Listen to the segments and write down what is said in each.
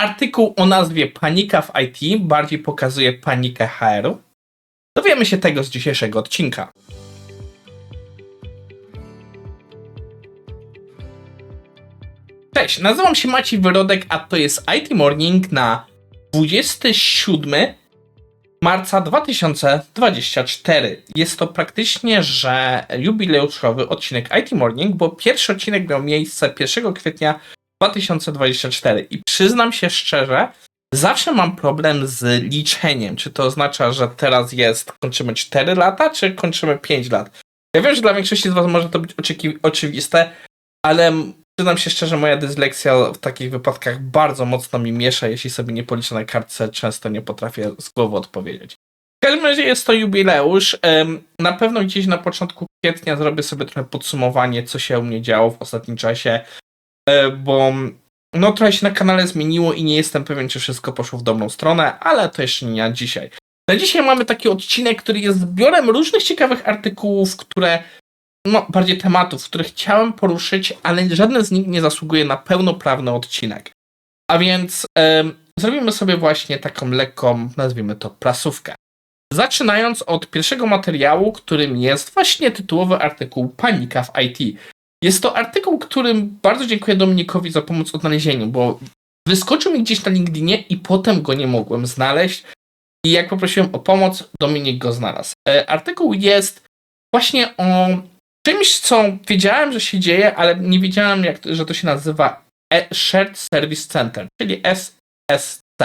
artykuł o nazwie Panika w IT bardziej pokazuje panikę HR-u? Dowiemy się tego z dzisiejszego odcinka. Cześć, nazywam się Maciej Wyrodek, a to jest IT Morning na 27 marca 2024. Jest to praktycznie, że jubileuszowy odcinek IT Morning, bo pierwszy odcinek miał miejsce 1 kwietnia 2024 i przyznam się szczerze, zawsze mam problem z liczeniem. Czy to oznacza, że teraz jest, kończymy 4 lata, czy kończymy 5 lat? Ja wiem, że dla większości z Was może to być oczywiste, ale przyznam się szczerze, moja dysleksja w takich wypadkach bardzo mocno mi miesza. Jeśli sobie nie policzę na kartce, często nie potrafię z głowy odpowiedzieć. W każdym razie jest to jubileusz. Na pewno gdzieś na początku kwietnia zrobię sobie trochę podsumowanie, co się u mnie działo w ostatnim czasie, bo no trochę się na kanale zmieniło i nie jestem pewien, czy wszystko poszło w dobrą stronę, ale to jeszcze nie na dzisiaj. Na dzisiaj mamy taki odcinek, który jest zbiorem różnych ciekawych artykułów, które no, bardziej tematów, które chciałem poruszyć, ale żaden z nich nie zasługuje na pełnoprawny odcinek. A więc em, zrobimy sobie właśnie taką lekką, nazwijmy to, prasówkę. Zaczynając od pierwszego materiału, którym jest właśnie tytułowy artykuł Panika w IT. Jest to artykuł, którym bardzo dziękuję Dominikowi za pomoc w odnalezieniu, bo wyskoczył mi gdzieś na LinkedInie i potem go nie mogłem znaleźć. I jak poprosiłem o pomoc, Dominik go znalazł. E, artykuł jest właśnie o czymś, co wiedziałem, że się dzieje, ale nie wiedziałem, jak, że to się nazywa e Shared Service Center, czyli SSC.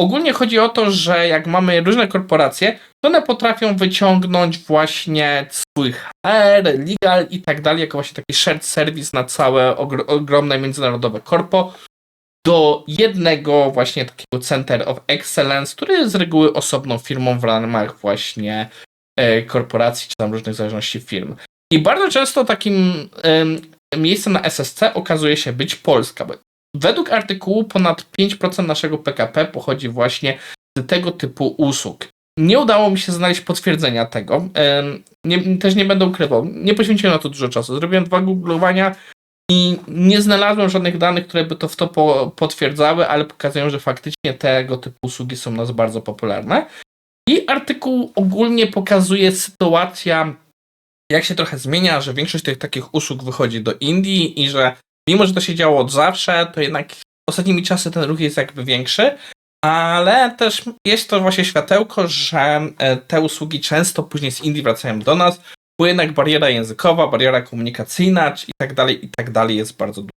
Ogólnie chodzi o to, że jak mamy różne korporacje, to one potrafią wyciągnąć właśnie swój HR, legal i tak dalej, jako właśnie taki shared service na całe ogr- ogromne międzynarodowe korpo do jednego właśnie takiego Center of Excellence, który jest z reguły osobną firmą w ramach właśnie e, korporacji czy tam różnych zależności firm. I bardzo często takim em, miejscem na SSC okazuje się być Polska. Bo według artykułu ponad 5% naszego PKP pochodzi właśnie z tego typu usług. Nie udało mi się znaleźć potwierdzenia tego. Nie, też nie będę ukrywał. Nie poświęciłem na to dużo czasu. Zrobiłem dwa googlowania i nie znalazłem żadnych danych, które by to w to po, potwierdzały, ale pokazują, że faktycznie tego typu usługi są u nas bardzo popularne. I artykuł ogólnie pokazuje sytuacja jak się trochę zmienia, że większość tych takich usług wychodzi do Indii i że mimo, że to się działo od zawsze, to jednak ostatnimi czasy ten ruch jest jakby większy, ale też jest to właśnie światełko, że e, te usługi często później z Indii wracają do nas, bo jednak bariera językowa, bariera komunikacyjna i tak dalej, i tak dalej jest bardzo duża.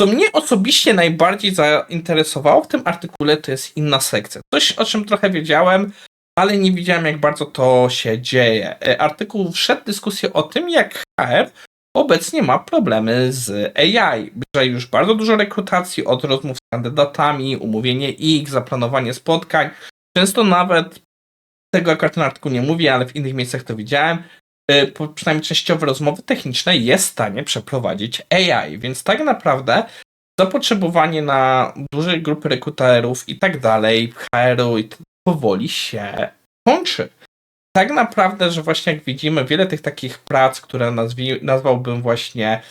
Co mnie osobiście najbardziej zainteresowało w tym artykule, to jest inna sekcja. Coś, o czym trochę wiedziałem, ale nie widziałem, jak bardzo to się dzieje. E, Artykuł wszedł w dyskusję o tym, jak HR obecnie ma problemy z AI, że już bardzo dużo rekrutacji od rozmów z kandydatami, umówienie ich, zaplanowanie spotkań. Często nawet tego akurat ten artykuł nie mówi, ale w innych miejscach to widziałem. po- Przynajmniej częściowe rozmowy techniczne jest w stanie przeprowadzić AI, więc tak naprawdę zapotrzebowanie na duże grupy rekruterów i tak dalej, HR-u powoli się kończy. Tak naprawdę, że właśnie jak widzimy, wiele tych takich prac, które nazwi, nazwałbym właśnie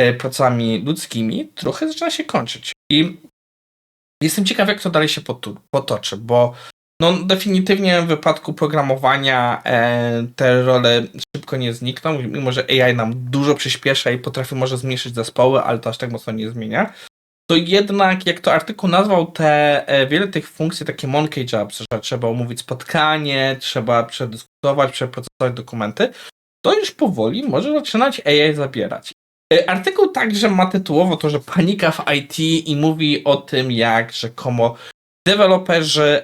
e, pracami ludzkimi, trochę zaczyna się kończyć. I jestem ciekaw, jak to dalej się potoczy, bo no, definitywnie w wypadku programowania e, te role szybko nie znikną, mimo że AI nam dużo przyspiesza i potrafi może zmniejszyć zespoły, ale to aż tak mocno nie zmienia to jednak, jak to artykuł nazwał, te e, wiele tych funkcji, takie monkey jobs, że trzeba umówić spotkanie, trzeba przedyskutować, przeprocesować dokumenty, to już powoli może zaczynać AI zabierać. E, Artykuł także ma tytułowo to, że panika w IT i mówi o tym, jak rzekomo deweloperzy,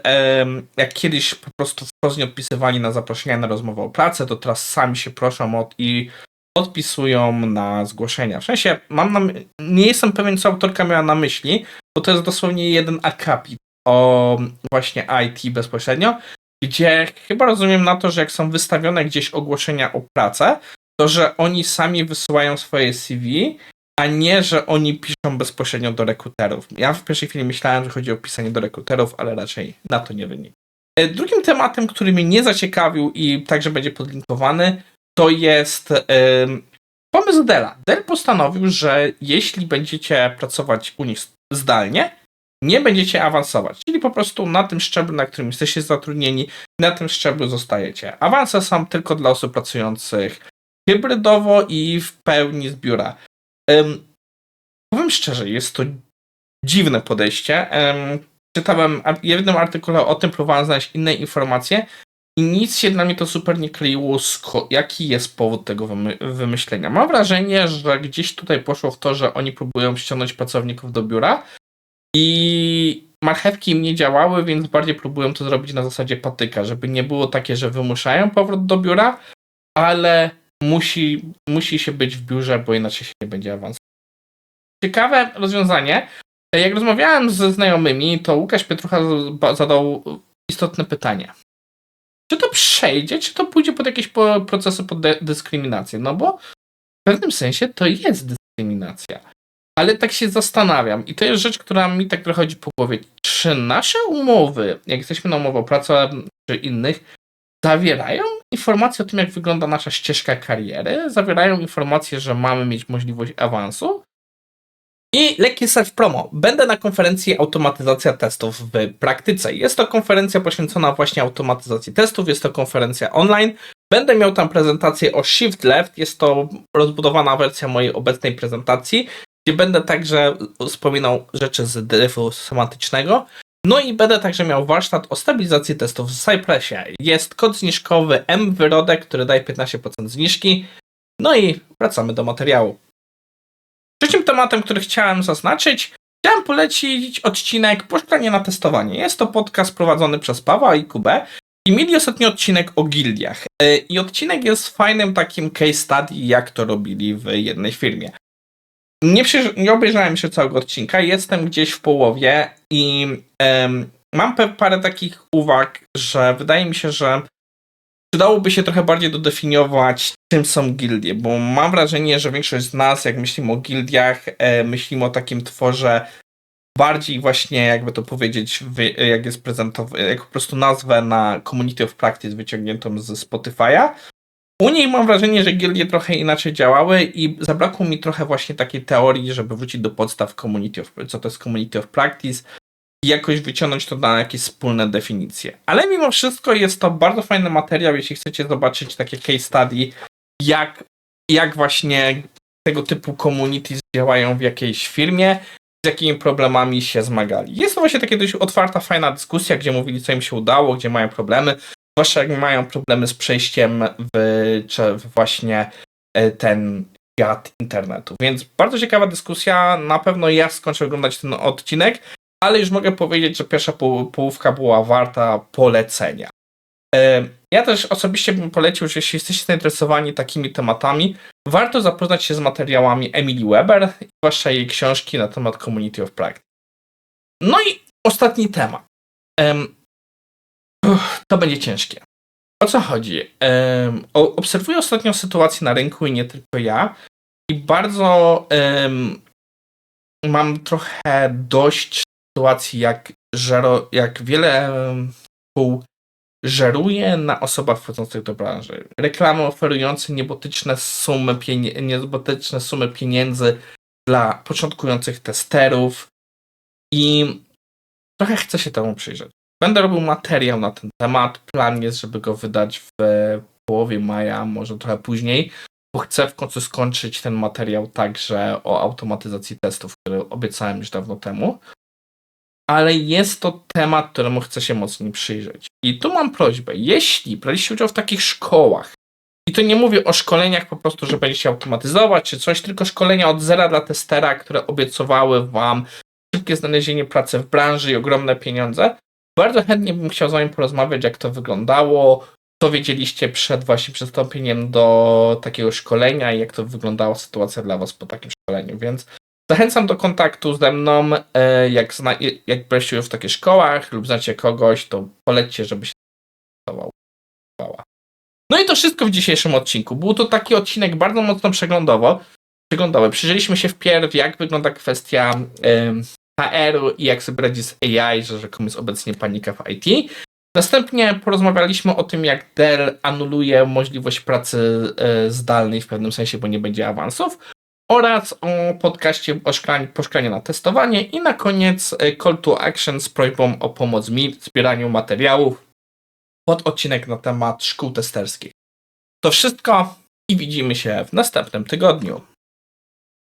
jak kiedyś po prostu wprost nie odpisywali na zaproszenia na rozmowę o pracę, to teraz sami się proszą od i odpisują na zgłoszenia. W sensie, mam na, nie jestem pewien, co autorka miała na myśli, bo to jest dosłownie jeden akapit o właśnie IT bezpośrednio, gdzie chyba rozumiem na to, że jak są wystawione gdzieś ogłoszenia o pracę, to że oni sami wysyłają swoje CV, a nie, że oni piszą bezpośrednio do rekruterów. Ja w pierwszej chwili myślałem, że chodzi o pisanie do rekruterów, ale raczej na to nie wynika. E, Drugim tematem, który mnie nie zaciekawił i także będzie podlinkowany, to jest pomysł Della. Dell postanowił, że jeśli będziecie pracować u nich zdalnie, nie będziecie awansować. Czyli po prostu na tym szczeblu, na którym jesteście zatrudnieni, na tym szczeblu zostajecie. Awanse są tylko dla osób pracujących hybrydowo i w pełni z biura. Powiem szczerze, jest to dziwne podejście. Czytałem w jednym artykule o tym, próbowałem znaleźć inne informacje i nic się dla mnie to super nie kleiło, jaki jest powód tego wymy wymyślenia. Mam wrażenie, że gdzieś tutaj poszło w to, że oni próbują ściągnąć pracowników do biura i marchewki im nie działały, więc bardziej próbują to zrobić na zasadzie patyka, żeby nie było takie, że wymuszają powrót do biura, ale musi, musi się być w biurze, bo inaczej się nie będzie awansował. Ciekawe rozwiązanie. Jak rozmawiałem ze znajomymi, to Łukasz Pietrucha zadał istotne pytanie. Czy to przejdzie, czy to pójdzie pod jakieś procesy pod dyskryminację? No bo w pewnym sensie to jest dyskryminacja. Ale tak się zastanawiam, i to jest rzecz, która mi tak trochę chodzi po głowie. Czy nasze umowy, jak jesteśmy na umowę o pracę czy innych, zawierają informacje o tym, jak wygląda nasza ścieżka kariery? Zawierają informacje, że mamy mieć możliwość awansu? I lekkie self-promo. Będę na konferencji Automatyzacja testów w praktyce. Jest to konferencja poświęcona właśnie automatyzacji testów, jest to konferencja online. Będę miał tam prezentację o Shift Left, jest to rozbudowana wersja mojej obecnej prezentacji, gdzie będę także wspominał rzeczy z dryfu semantycznego. No i będę także miał warsztat o stabilizacji testów w Cypressie. Jest kod zniżkowy M Wyrodek, który daje 15% zniżki. No i wracamy do materiału. Tematem, który chciałem zaznaczyć, chciałem polecić odcinek Poszczenie na testowanie. Jest to podcast prowadzony przez Pawła i Kubę i mieli ostatni odcinek o gildiach. E, I odcinek jest fajnym takim case study, jak to robili w jednej firmie. Nie, nie obejrzałem jeszcze całego odcinka, jestem gdzieś w połowie i um, mam parę takich uwag, że wydaje mi się, że przydałoby się trochę bardziej dodefiniować, czym są gildie, bo mam wrażenie, że większość z nas, jak myślimy o gildiach, e, myślimy o takim tworze bardziej właśnie, jakby to powiedzieć, jak jest prezentowane, jak po prostu nazwę na Community of Practice wyciągniętą ze Spotify'a. U niej mam wrażenie, że gildie trochę inaczej działały i zabrakło mi trochę właśnie takiej teorii, żeby wrócić do podstaw community of, co to jest Community of Practice, i jakoś wyciągnąć to na jakieś wspólne definicje. Ale mimo wszystko jest to bardzo fajny materiał, jeśli chcecie zobaczyć takie case study, jak, jak właśnie tego typu communities działają w jakiejś firmie, z jakimi problemami się zmagali. Jest to właśnie taka dość otwarta, fajna dyskusja, gdzie mówili, co im się udało, gdzie mają problemy, zwłaszcza jak mają problemy z przejściem w, czy właśnie e, ten świat internetu. Więc bardzo ciekawa dyskusja. Na pewno ja skończę oglądać ten odcinek ale już mogę powiedzieć, że pierwsza połówka była warta polecenia. Ja też osobiście bym polecił, że jeśli jesteście zainteresowani takimi tematami, warto zapoznać się z materiałami Emily Weber, zwłaszcza jej książki na temat Community of Practice. No i ostatni temat. To będzie ciężkie. O co chodzi? Obserwuję ostatnią sytuację na rynku i nie tylko ja. I bardzo mam trochę dość sytuacji, jak, żero, jak wiele pół żeruje na osobach wchodzących do branży. Reklamy oferujące niebotyczne sumy, niebotyczne sumy pieniędzy dla początkujących testerów i trochę chcę się temu przyjrzeć. Będę robił materiał na ten temat. Plan jest, żeby go wydać w połowie maja, może trochę później, bo chcę w końcu skończyć ten materiał także o automatyzacji testów, który obiecałem już dawno temu ale jest to temat, któremu chcę się mocniej przyjrzeć. I tu mam prośbę, jeśli braliście udział w takich szkołach, i to nie mówię o szkoleniach po prostu, że będziecie automatyzować czy coś, tylko szkolenia od zera dla testera, które obiecowały wam szybkie znalezienie pracy w branży i ogromne pieniądze. Bardzo chętnie bym chciał z wami porozmawiać, jak to wyglądało, co wiedzieliście przed właśnie przystąpieniem do takiego szkolenia i jak to wyglądała sytuacja dla was po takim szkoleniu. Więc Zachęcam do kontaktu ze mną. E, jak, zna, jak braliście już w takich szkołach lub znacie kogoś, to polećcie, żeby się. No i to wszystko w dzisiejszym odcinku. Był to taki odcinek bardzo mocno przeglądowo. Przeglądowy. Przyjrzeliśmy się wpierw, jak wygląda kwestia HR-u i jak sobie radzi z AI, że rzekomo jest obecnie panika w IT. Następnie porozmawialiśmy o tym, jak Dell anuluje możliwość pracy e, zdalnej w pewnym sensie, bo nie będzie awansów oraz o podcaście o szklanie, po szklanie na testowanie i na koniec e, call to action z prośbą o pomoc mi w zbieraniu materiałów pod odcinek na temat szkół testerskich. To wszystko i widzimy się w następnym tygodniu.